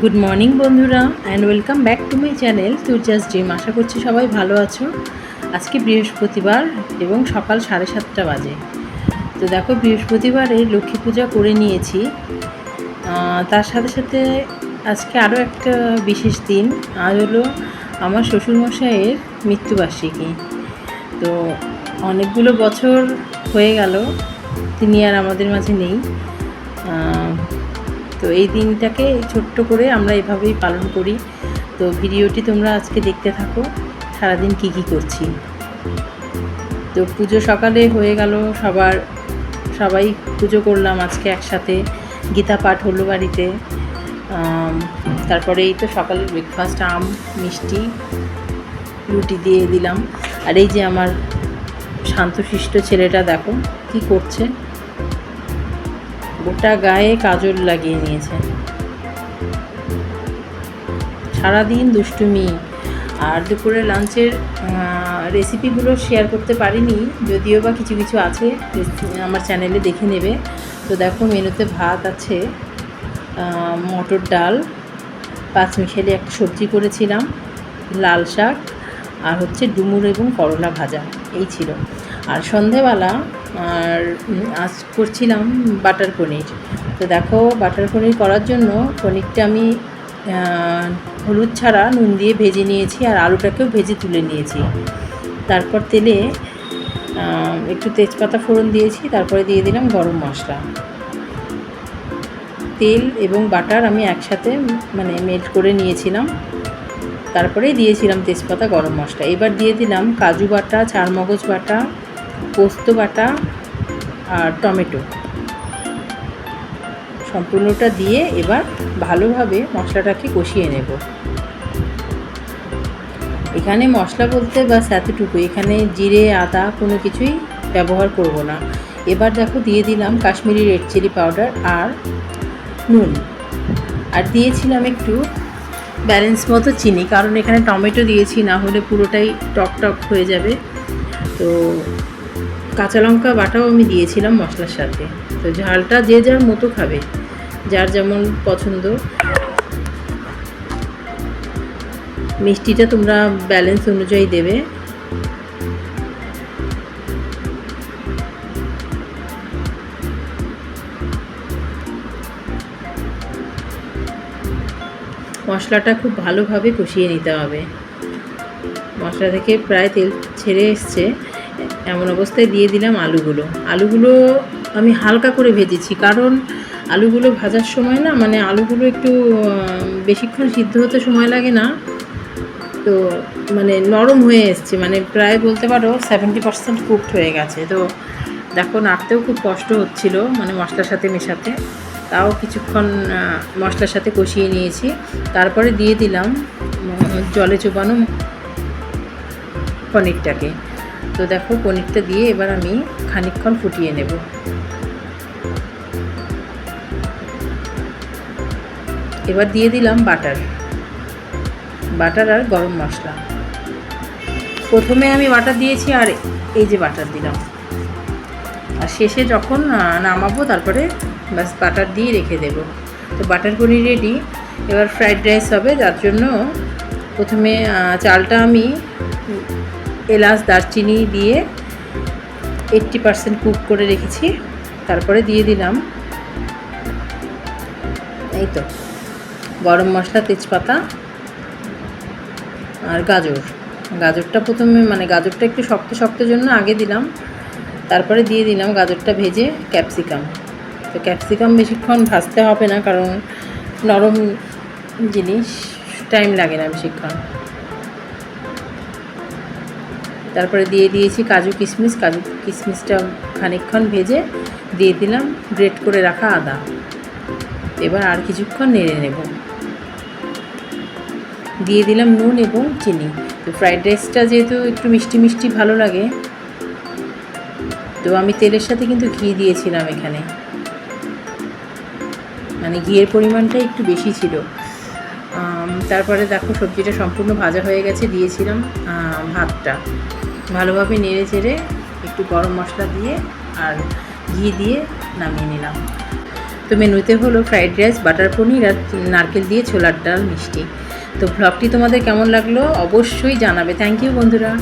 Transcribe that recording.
Good morning বন্ধুরা and welcome back to my channel Turja's dream আশা করছি সবাই ভালো আছো। আজকে বৃহস্পতিবার এবং সকাল সাড়ে সাতটা বাজে। তো দেখো, বৃহস্পতিবারে লক্ষ্মী পূজা করে নিয়েছি। তার সাথে সাথে আজকে আরও একটা বিশেষ দিন। আজ হলো আমার শ্বশুরমশাইয়ের মৃত্যুবার্ষিকী। তো অনেকগুলো বছর হয়ে গেল, তিনি আর আমাদের মাঝে নেই। তো এই দিনটাকে ছোট্ট করে আমরা এভাবেই পালন করি। তো ভিডিওটি তোমরা আজকে দেখতে থাকো, সারাদিন কি কি করছি। তো পুজো সকালে হয়ে গেল, সবার, সবাই পুজো করলাম আজকে একসাথে। গীতা পাঠ হলো বাড়িতে তারপরে এই তো সকালের ব্রেকফাস্ট আম, মিষ্টি, রুটি দিয়ে দিলাম। আর এই যে আমার শান্তশিষ্ট ছেলেটা দেখো, কি করছে। গোটা গায়ে কাজল লাগিয়ে নিয়েছে। সারাদিন দুষ্টুমি। আর দুপুরে লাঞ্চের রেসিপিগুলো শেয়ার করতে পারিনি। যদিও বা কিছু কিছু আছে আমার চ্যানেলে দেখে নেবে। তো দেখো মেনুতে ভাত আছে মটর ডাল, পাঁচ পাঁচমিশালি একটা সবজি করেছিলাম, লাল শাক, আর হচ্ছে ডুমুর এবং করলা ভাজা। এই ছিল। আর সন্ধেবেলা আর আজ করছিলাম বাটার পনির। তো দেখো, বাটার পনির করার জন্য পনিরটা আমি হলুদ ছাড়া নুন দিয়ে ভেজে নিয়েছি আর আলুটাকেও ভেজে তুলে নিয়েছি। তারপর তেলে একটু তেজপাতা ফোড়ন দিয়েছি, তারপরে দিয়ে দিলাম গরম মশলা। তেল এবং বাটার আমি একসাথে মানে মেল্ট করে নিয়েছিলাম। তারপরে দিয়েছিলাম তেজপাতা গরম মশলা। এবার দিয়ে দিলাম কাজু বাটা, চারমগজ বাটা পোস্ত বাটা আর টমেটো। সম্পূর্ণটা দিয়ে এবার ভালোভাবে মশলাটাকে কষিয়ে নেব। এখানে মশলা বলতে বাস এতটুকু এখানে জিরে, আদা কোনো কিছুই ব্যবহার করব না। এবার দেখো দিয়ে দিলাম কাশ্মীরি রেড চিলি পাউডার আর নুন। আর দিয়েছিলাম একটু ব্যালেন্স মতো চিনি, কারণ এখানে টমেটো দিয়েছি, না হলে পুরোটাই টক টক হয়ে যাবে। তো কাঁচা লঙ্কা বাটাও আমি দিয়েছিলাম মশলার সাথে। তো ঝালটা যে যার মতো খাবে, যার যেমন পছন্দ। মিষ্টিটা তোমরা ব্যালেন্স অনুযায়ী দেবে। মশলাটা খুব ভালোভাবে কষিয়ে নিতে হবে। মশলা থেকে প্রায় তেল ছেড়ে এসছে। এমন অবস্থায় দিয়ে দিলাম আলুগুলো। আলুগুলো আমি হালকা করে ভেজেছি কারণ আলুগুলো ভাজার সময় না মানে আলুগুলো একটু বেশিক্ষণ সিদ্ধ হতে সময় লাগে না। তো মানে নরম হয়ে এসছে মানে প্রায় বলতে পারো সেভেন্টি পার্সেন্ট কুকড হয়ে গেছে। তো দেখো নাড়তেও খুব কষ্ট হচ্ছিল মানে মশলার সাথে মেশাতে। তাও কিছুক্ষণ মশলার সাথে কষিয়ে নিয়েছি। তারপরে দিয়ে দিলাম জলে চোবানো পনিরটাকে। তো দেখো, পনিরটা দিয়ে এবার আমি খানিকক্ষণ ফুটিয়ে নেব। এবার দিয়ে দিলাম বাটার। বাটার আর গরম মশলা। প্রথমে আমি বাটার দিয়েছি আর এই যে বাটার দিলাম। আর শেষে যখন নামাবো, তারপরে ব্যাস বাটার দিয়ে রেখে দেবো। তো বাটার পনির রেডি এবার ফ্রাইড রাইস হবে, যার জন্য প্রথমে চালটা আমি এলাচ, দারচিনি দিয়ে এইট্টি পারসেন্ট কুক করে রেখেছি। তারপরে দিয়ে দিলাম এই তো, গরম মশলা, তেজপাতা আর গাজর। গাজরটা প্রথমে মানে গাজরটা একটু শক্ত শক্ত জন্য আগে দিলাম। তারপরে দিয়ে দিলাম গাজরটা ভেজে ক্যাপসিকাম। তো ক্যাপসিকাম বেশিক্ষণ ভাজতে হবে না, কারণ নরম জিনিস টাইম লাগে না বেশিক্ষণ। তারপরে দিয়ে দিয়েছি কাজু কিশমিশ, কাজু কিশমিশটা খানিকক্ষণ ভেজে দিয়ে দিলাম, গ্রেট করে রাখা আদা। এবার আর কিছুক্ষণ নেড়ে নেব। দিয়ে দিলাম নুন এবং চিনি। তো ফ্রাইড রাইসটা যেহেতু একটু মিষ্টি মিষ্টি ভালো লাগে, তো আমি তেলের সাথে কিন্তু ঘি দিয়েছিলাম এখানে। মানে ঘিয়ের পরিমাণটা একটু বেশি ছিল। তারপরে দেখো সবজিটা সম্পূর্ণ ভাজা হয়ে গেছে, দিয়েছিলাম ভাতটা। ভালোভাবে নেড়ে চেড়ে একটু গরম মশলা দিয়ে আর ঘি দিয়ে নামিয়ে নিলাম। তো মেনুতে হলো ফ্রাইড রাইস বাটার পনির আর নারকেল দিয়ে ছোলার ডাল মিষ্টি। তো ব্লগটি তোমাদের কেমন লাগল অবশ্যই জানাবে। থ্যাংক ইউ বন্ধুরা।